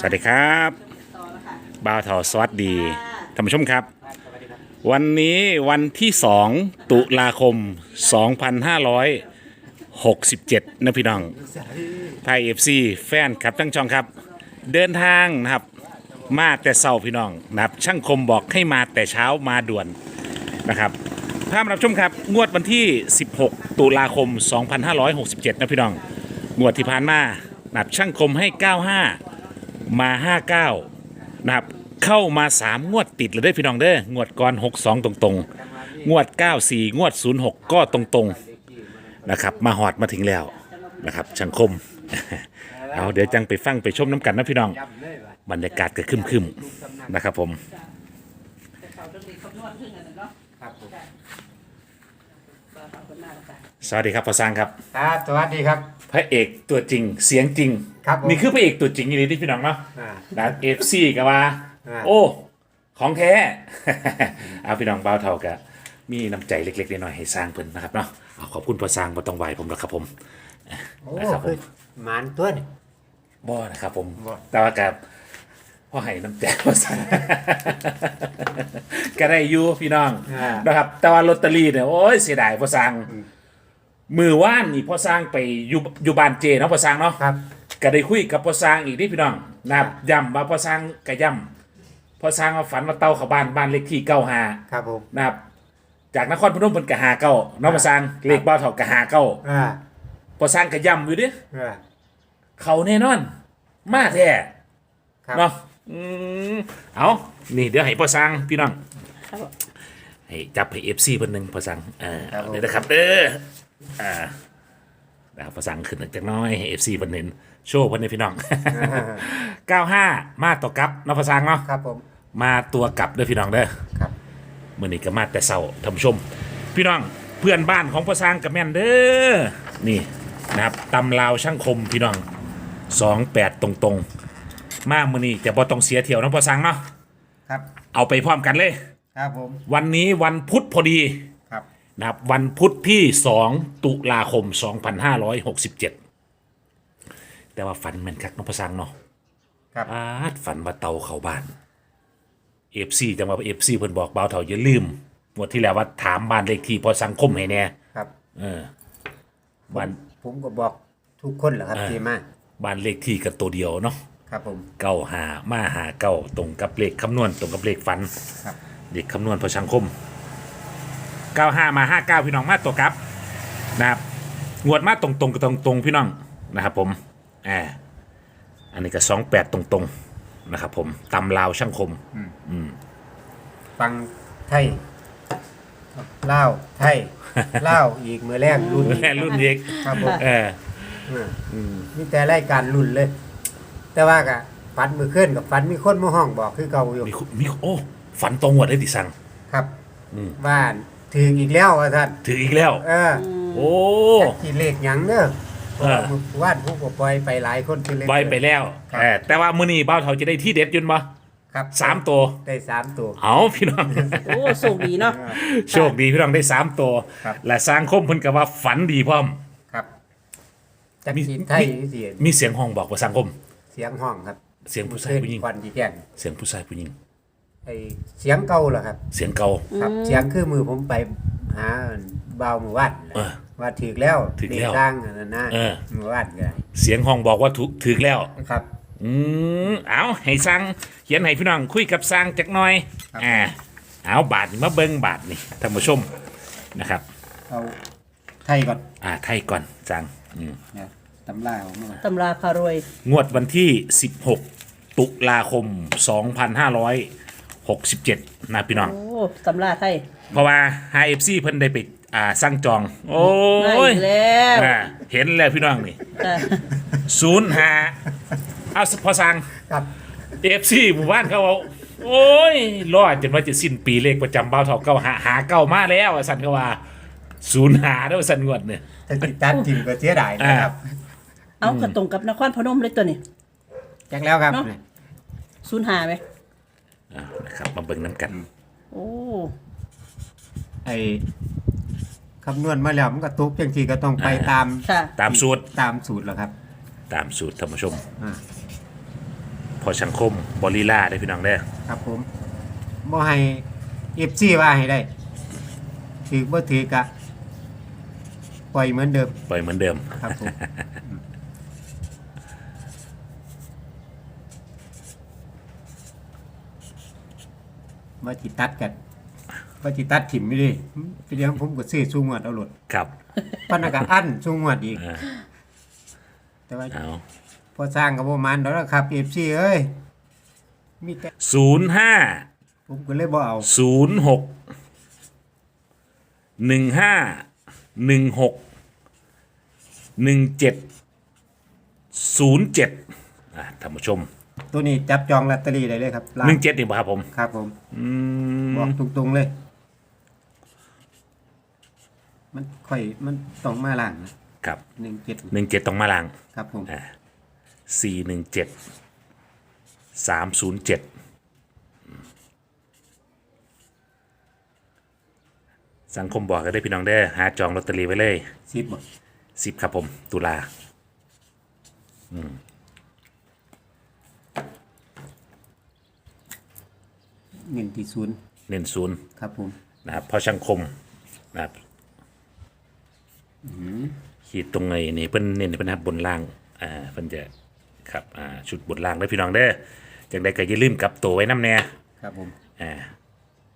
สวัสดีครับต่อแล้วค่ะบ่าวทอสวัสดีท่านผู้ชมครับ วันนี้วันที่ 2 ตุลาคม 2567 นะพี่น้องไทยเอฟซีแฟนครับทั้งช่องครับ เดินทางนะครับ มาแต่เช้าพี่น้องนะครับ ช่างคมบอกให้มาแต่เช้ามาด่วนนะครับภาพรับชมครับ งวดวันที่ 16 ตุลาคม 2567 นะพี่น้อง งวดที่ผ่านมานะครับช่างคมให้ 95 มา59นะครับเข้ามา3งวดติดเลยเด้อพี่น้องเด้องวดก่อน62ตรงๆ งวด94งวด06ก็ตรงๆนะครับมาหอดมาถึงแล้วนะครับช่างคม เอาเดี๋ยวจังไปฟังไปชมน้ำกันนะพี่น้อง บรรยากาศก็ครึมๆนะครับผมแต่เขาต้องมีคำนวณขึ้นกันะครับผม ขอบคุณมากค่ะสวัสดีครับพ่อสร้างครับ ครับสวัสดีครับ พระเอกตัวจริงเสียงจริง ครับผม นี่คือพระเอกตัวจริงอย่างนี้ที่พี่น้องเนาะอ่านะเอฟซีกับว่า อ่า โอ้ ของแท้ เอาพี่น้องเบาเท่ากับมีน้ำใจเล็กๆน้อยๆให้สร้างเพิ่นนะครับเนาะเอาขอบคุณพ่อสร้างบ่ต้องไหวผมหรอกครับผม โอ้นะครับผม คือหมานตัวนี่ บ่นะครับผมบ่ แต่ว่ากับ พ่อให้น้ำใจพ่อสร้างก็ได้อยู่พี่น้องอ่า นะครับ แต่ว่าลอตเตอรี่เนี่ยโอ้ยเสียดายพ่อสร้างมือว่านนี่พ่อสร้างไปอยู่อยู่บ้านเจเนาะพ่อสร้างเนาะ ครับ ก็ได้คุยกับพ่อสร้างอีกนี่พี่น้องนะครับย้ำว่าพ่อสร้างก็ย้ำพ่อสร้างว่าฝันว่าเต้าเข้าบ้านบ้านเลขที่เก้าหาครับผม นะครับ จากนครพนมเพิ่นก็หาเก้าน้องพ่อสร้างเลขบ้านเท่าก็หาเก้าอ่า พ่อสร้างก็ย้ำอยู่เดิอ่า เขาแน่นอน มาแท้ครับ เนาะ อืมเอานี่เดี๋ยวให้พ่อสร้างพี่น้องครับให้จับให้เอฟซีเพิ่นหนึ่งพ่อสร้างเออครับเอาผมเดี๋ยวนะครับเด้ออ่านะครับพ่อสร้างขึ้นจากหน้อยให้เอฟซีเพิ่นเห็นโชว์เพิ่นให้พี่น้อง95มาต่อกลับเนาะพ่อสร้างเนาะครับผมมาตัวกลับเด้อพี่น้องเด้อครับมื่อนี้ก็มาแต่เศร้าท่านผู้ชม พี่น้องเพื่อนบ้านของพ่อสร้างกับแม่นเด้อนี่นะครับตำลาวช่างคมพี่น้องสองแปดตรงๆ มามื่อนี้จะบ่ต้องเสียเที่ยวนะพ่อสร้างเนาะครับเอาไปพร้อมกันเลย ครับผม วันนี้วันพุธพอดีครับ นะครับวันพุธที่ 2 ตุลาคม 2567 แต่ว่าฝันแมันคักเน้องพ่อสร้างเนาะครับ อาดฝันว่าเตาเข้าบ้านเอฟซีจังว่าเอฟซีเพิ่นบอกเบาเถาอย่าลืมงวดที่แล้วว่าถามบ้านเลขที่พอสังคมให้แน่ครับ เออบ้านผมก็บอกทุกคนแหละครับอ่าที่มาบ้านเลขที่กันตัวเดียวเนาะ ครับผม เก้าหามาหาเก้าตรงกับเลขคำนวณตรงกับเลขฝันครับ เลขคำนวณพอสังคมเก้าห้ามาห้าเก้าพี่น้องมาตัวครับนะครับงวดมาตรงตรงๆตรงตรงๆพี่น้องนะครับผมอ่าอันนี้ก็สองแปดตรงตรงๆนะครับผมตำลาวช่างคมฟังไทยเล่าวไทยเล่าวอีกมือแรกรุ่นแม่รุ่นเด็กครับผมเอออ่ามีแต่รายการรุ่นเลย แต่ว่ากะฝันมือเคลื่อนกับฝันมีคนมาห้องบอกคือเก่าอยู่มีคุมีโอ้ฝันตรงหวดได้ติสั่งครับอืมบ้านถึงอีกแล้วว่าท่านถืออีกแล้ว เออโอ้กี่เลขหยังเด้อเออมือว่านผู้ก็ปล่อยไปหลายคนที่เลขใบไปแล้วครับ เออแต่ว่ามื้อนี้บ้าวเฒ่าจะได้ที่เด็ดอยุนบ่ครับสามตัว ได้สามตัว เอาพี่น้อง โอ้โชคดีเนาะโชคดีพี่น้องได้สามตัว ครับ และสร้างคมเพิ่นก็ว่าฝันดีพร้อม ครับจักมีรีไทยเสียงมีเสียงห้องบอกว่าสังคมเสียงห้องครับเสียงผู้ชายผู้หญิงควันจีแจ้งเสียงผู้ชายผู้หญิงไอเสียงเก่าเหรอครับ เสียงเก่าครับ เสียงคือมือผมไปหาบ่าวหมู่บ้านเออว่าถึกแล้วถึกแล้วเด็สร้างอันนั้นนะเออหมู่บ้านก็ได้เสียงห้องบอกว่าถูกถึกแล้วครับ อืมเอาให้สร้างเขียนให้พี่น้องคุยกับสร้างจักหน่อยครับอ่าเอาบาทนี่มาเบิ่งบาทนี่ท่านผู้ชมนะครับเอาไทยก่อนอ่าไทยก่อนจังอืมเนี่ย ตำราของมันตำราพารวย งวดวันที่ 16 ตุลาคม 2567 นะพี่น้อง โอ้ตำราไทย เพราะว่า HFC เพิ่นได้ไปอ่าสั่งจอง โอ้มายอีกแล้ว อ่าเห็นแล้วพี่น้องนี่จ้ะศูนย์หาเอาพอสั่ง ครับ FC หมู่บ้านเขาเอาโอ้ย รอดจนว่าจะสิ้นปีเลขประจำเบ้าเท่าเก้าหาหาเก้ามาแล้วว่าสันเขาว่าศูนย์หาแล้วสันงวดเนี่ยถ้าติดตัดทิมก็เสียดายนะครับ เอากระตรงกับนครพนมเลยตัวนี้จักแล้วครับเนาะศูนย์หาไหมอ่านะครับ มาเบิ่งน้ำกันโอ้ไอคำนวณมาแล้วมันก็ตุกจังทีก็ต้องไปตามค่ะตามสูตรตามสูตรแล้วครับ ตามสูตรท่านผู้ชม อ่า พออชังคมบอลีลาได้อพี่น้องเด้อครับผมบ่ให้เอฟซีว่าให้ได้ถือบ่ถือกะปล่อยเหมือนเดิม ปล่อยเหมือนเดิม ครับผม ว่าจิตัดกันว่าจิตัดถิ่มไม่ดีไปเดี๋ยวผมก็ซื้อสูงวดเอาหลดครับพันอากาศอั้นสูงวดอีกอ่าแต่ว่าเอาพอสร้างกับประมาณแล้วล่ะครับเอฟซีเอ้ยมีแต่ศูนย์ห้าผมก็เลยบ่เอาศูนย์หกหนึ่งห้าหนึ่งหกหนึ่งเจ็ดศูนย์เจ็ดอ่าท่านผู้ชม ตัวนี้จับจองลอตเตอรี่ได้เลยครับร้าหนึ่งเจ็ดนี่บ่ครับผม ครับผม อืมบอกตรงๆเลย มันค่อยมันต้องมาล่างนะครับหนึ่งเจ็ดหนึ่งเจ็ดต้องมาลังครับผมอ่าสี่หนึ่งเจ็ดสามศูนย์เจ็ดสังคมบอกก็ได้พี่น้องได้อหาจองลอตเตอรี่ไว้เลยสิบบ่สิบครับผม ตุลา เงินที่ศูนย์เน้นศูนย์ครับผมนะครับเพราะช่างคมนะครับขีดตรงไงนี่เพิ่นเน้นเพิ่นนะครับบนล่างอ่าเพิ่นจะครับอ่าชุดบนล่างได้อพี่น้องเด้อจังใดก็อย่าลืมกลับตัวไว้น้ำแน่ครับผมอ่า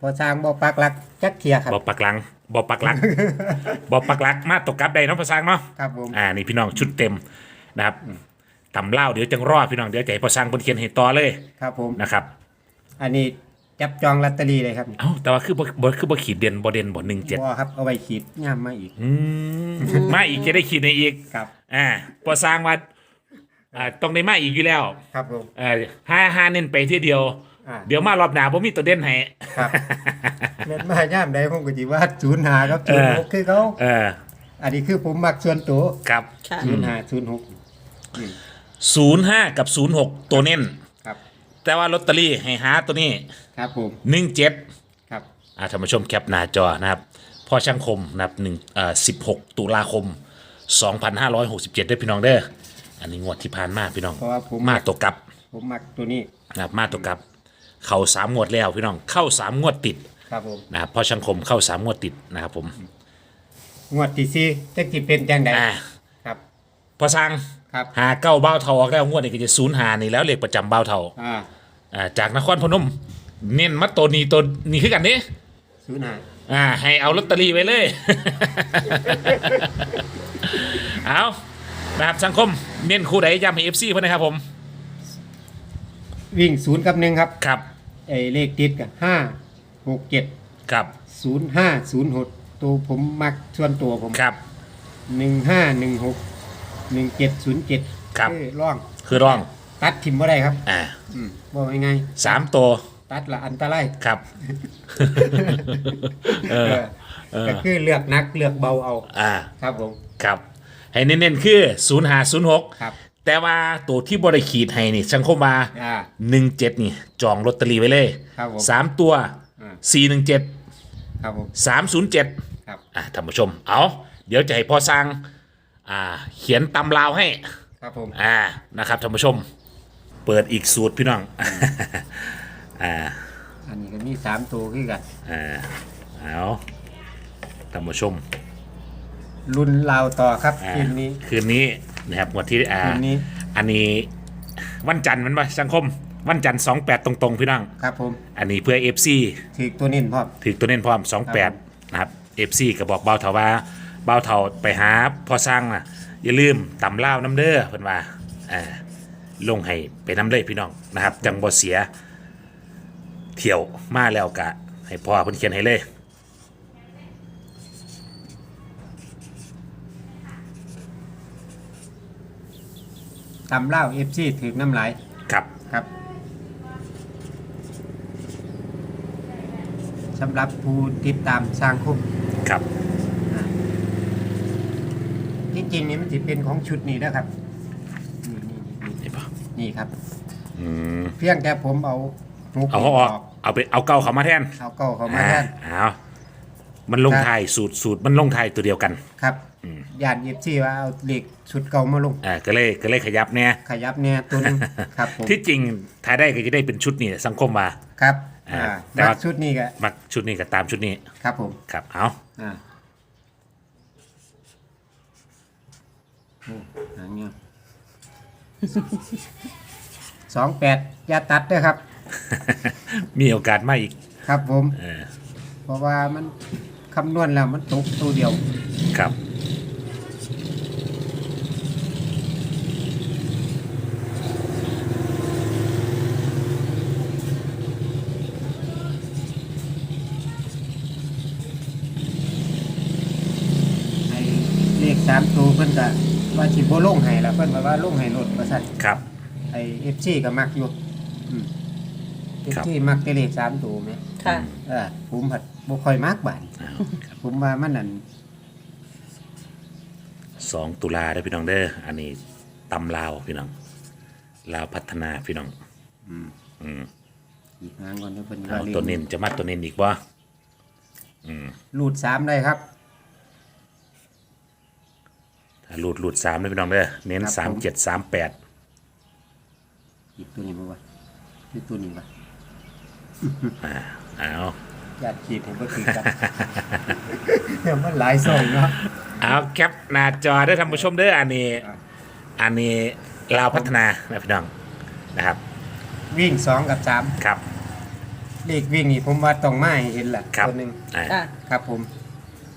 พอสร้างบ่ปักหลักจักเทียครับบ่ปักหลังบ่ปักหลักบ่ปักหลักมาตกกลับได้เนาะภาษาเนาะครับผมอ่านี่พี่น้องชุดเต็มนะครับตำเล่าเดี๋ยวจังรอดพี่น้องเดี๋ยวจะให้ภาษาเพิ่นเขียนให้ต่อเลยครับผมนะครับ อันนี้ จับจองลอตเตอรี่เลยครับเอ้าแต่ว่าคือบ่บ่คือบ่ขีดเด่นบ่เด่นบ่หนึ่งเจ็ดบ่ครับเอาไว้ขีดย่ามมาอีก อืมมาอีกจะได้ขีดในอีกครับอ่าพอสร้างว่าอ่าต้องได้มาอีกอยู่แล้วครับผมเอ่าห้าห้าเน้นไปที่เดียว อ่าเดี๋ยวมารอบหน้าผมมีตัวเด่นให้ ครับเม็ดมาย่ามใดผมก็สิว่าศูนย์หาครับศูนย์หกคือเขาเอออันนี้คือผมมักส่วนตัวกับค่ะ ศูนย์หาศูนย์หกนี่ศูนย์ห้ากับศูนย์หกตัวเน้น ครับ แต่ว่าลอตเตอรี่ให้หาตัวนี้ ครับผม หนึ่งเจ็ดครับ อ่าท่านผู้ชมแคปหน้าจอนะครับพ่อช่างคมนะครับหนึ่งเอ่อสิบหกตุลาคมสองพันห้าร้อยหกสิบเจ็ดได้อพี่น้องเด้ออันนี้งวดที่ผ่านมาพี่น้องเพราะว่าผม มาตัวกลับ ผมมักตัวนี้ นะครับมาตัวกลับ เข้าสามงวดแล้วพี่น้องเข้าสามงวดติดครับผม นะครับพ่อช่างคมเข้าสามงวดติดนะครับผมงวดที่สี่จะกี่เป็นจังใดอ่าครับ พอสร้างครับ หาเก้าเบ้าเทาออกแล้วงวดนี้ก็จะศูนย์หานี่แล้วเลขประจำเบ้าเทาอ่า อ่าจากนครพนม เน้นมาตัวนี้ตัวนี้คือกันนี้ศูนย์หาอ่า ให้เอาลอตเตอรี่ไว้เลย เอานะครับสังคม เน้นคู่ใดย้ำให้เอฟซีเพื่อนนะครับผม วิ่งศูนย์กับหนึ่งครับครับ ไอ้เลขติดกับห้าหกเจ็ดครับ ศูนย์ห้าศูนย์หกตัวผมมักส่วนตัวผมครับ หนึ่งห้าหนึ่งหกหนึ่งเจ็ดศูนย์เจ็ดครับ ร่อง คือร่อง ตัดทิมบ่ได้ครับ อ่า อืมบอกยังไงสามตัว ตัดละอันตรายครับ เออ เออ ก็คือเลือกนักเลือกเบาเอาอ่า ครับผม ครับ ให้เน้นๆคือศูนย์หาศูนย์หกครับ แต่ว่าตัวที่บริขีดให้นี่สังคมมาอ่า หนึ่งเจ็ดนี่ จองลอตเตอรี่ไว้เลยครับผมสามตัวอ่า สี่หนึ่งเจ็ดครับผม สามศูนย์เจ็ดครับ อะท่านผู้ชม เอาเดี๋ยวจะให้พ่อสร้าง อ่า เขียนตำราวให้ ครับผม อ่า นะครับท่านผู้ชม เปิดอีกสูตรพี่น้อง อ่า อันนี้ก็มีสามตัวคือกัน อ่า เอาท่านผู้ชม รุ่นลาวต่อครับอ่า คืนนี้คืนนี้นะครับวันที่อ่า คืนนี้อันนี้วันจันทร์มันปะสังคม วันจันทร์สองแปดตรงๆ พี่น้อง ครับผมอันนี้เพื่อเอฟซีถือตัวนี้พร้อม ถือตัวเน้นพร้อมครับ28นะครับ FC ก็บอกเบาเถาว่าเบาเถาไปหาพอสร้างนะอย่าลืมตำเล่าวน้ำเด้อเพิ่นว่าอ่าลงให้ไปน้ำเลยพี่น้องนะครับ จังบ่เสีย เที่ยวมาแล้วกะ ให้พ่อเพิ่นเขียนให้เลยตำเล่าเอฟซีถือน้ำลายครับครับสำหรับผู้ติดตามสร้างคุกครับที่จริงนี่มันจะเป็นของชุดนี้นะครับนี่นี่นี่นี่ป่ะนี่ครับ อืม เพียงแต่ผมเอา หูเอาเขาออกเอาไปเอาเก่าเขามาแทนเอาเก้าเขามาแทนอ่าเอามันลงครับไทายสูตรสูตรมันลงไทายตัวเดียวกันครับย่านเอฟซีว่าเอาเลขชุดเก่ามาลงอ่าก็เลยก็เลยขยับเนี่ยขยับเนี่ยตัวหนึงครับผมที่จริงถ้าได้ก็จะได้เป็นชุดนี่สังคมมาครับอ่าอ่าแต่มัว่ากชุดนี้ก็มักชุดนี้ก็ตามชุดนี้ครับผมครับเอาอ่าโอ้หางเงี้ยสองแปดอย่าตัดด้วยครับ มีโอกาสมาอีกครับผม เออเพราะว่ามันคำนวณแล้วมันตกตัวเดียว ครับไอ้เลขสามตัวเพิ่นก็ว่าสิบ่ลงให้ละเพิ่นว่าว่าลงให้รถว่าซั่นครับ ไอ้ FC ก็มักอยู่อืม ครับ FC มักแต่เลขสามตัวแหมค่ะ เออผมผัดบ่ค่อยมักบาดเอาครับผมว่ามันนั่นสองตุลาได้อพี่น้องเด้ออันนี้ตำลาวพี่น้องลาวพัฒนาพี่น้องอีกงานก่อนเด้อเพิ่นเอาว่าเลขตัวเน้นจะมัดตัวเน้นอีกบ่รูดสามได้ครับ ถ้าหลุดหลุดสามได้อพี่น้องเด้อเน้นครับสามผม เจ็ดสามแปดอีกตัวนี้บ่วะอีกตัวนี้บ่เอาญาติขีดให้บ่ถือกันเดี๋ยวมันหลายซองเนาะเอาแคปหน้าจอได้อท่านผู้ชมเด้ออันนี้ครับอันนี้ลาวพัฒนานะพี่น้องนะครับ วิ่งสองกับสามครับเลขวิ่งนี่ผมว่าต้องมาให้เห็นล่ะครับตัวหนึงอ่าค่ะครับผม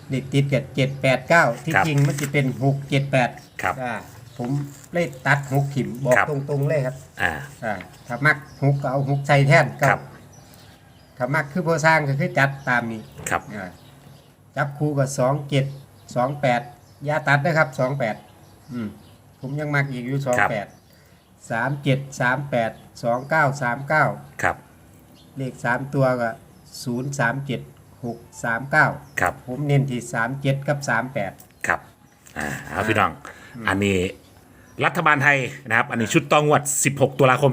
เลขติดกับเจ็ดแปดเก้าที่ครับจริงมันจะเป็นหกเจ็ดแปดครับอ่าผมเลยตัดหกขิมบอกครับ ตรงๆเลยครับ อ่า อ่าถ้ามักหกก็เอาหกใส่แท่นคเก้ารับ ถ้ามักคือโพสร้างก็คือจัดตามนี้ครับ อ่าจับคู่กับสองเจ็ดสองแปดยาตัดนะครับสองแปดอืมผมยังมักอีกอยู่สองแปดสามเจ็ดสามแปดสองเก้าสามเก้าครับ เลขสามตัวก็ศูนย์สามเจ็ดหกสามเก้าครับ ผมเน้นที่สามเจ็ดกับสามแปด ครับอ่าเอาพี่น้อง อันนี้รัฐบาลไทยนะครับ อันนี้ชุดตองวด16 ตุลาคม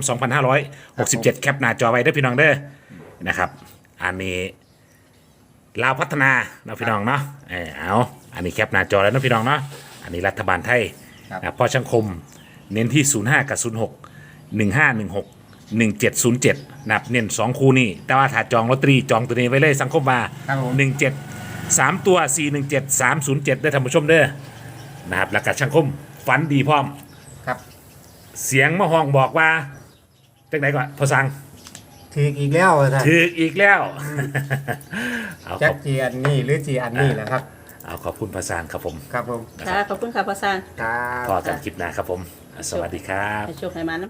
2567 แคปหน้าจอไว้เด้อพี่น้องเด้อ นะครับ อันนี้ลาวพัฒนานะพี่น้องเนาะเออเอาอันนี้แคปหน้าจอแล้วนะพี่น้องเนาะอันนี้รัฐบาลไทยครับ นะพ่อช่างคมเน้นที่ 05 กับ 06 1516 1707นะครับเน้น2คู่นี่แต่ว่าถ้าจองลอตเตอรี่จองตัวนี้ไว้เลยสังคมมาครับผม 17 3 ตัว 417 307ได้ท่านผู้ชมเด้อนะครับแล้วก็ช่างคมฝันดีพร้อม ครับ เสียงมะฮองบอกว่าจังไหนก่อนพอสั่ง ถืออีกแล้วท่านถืออีกแล้วเอาขจัอกบจีอันนี้หรือจีอันนี้แหละครับ เอาขอบคุณพอสั่งครับผม ครับผม ค่ะ ขอบคุณค่ะพ่อซานครับพอกันคลิปหน้าครับผม สวัสดีครับให้โชคให้มานะ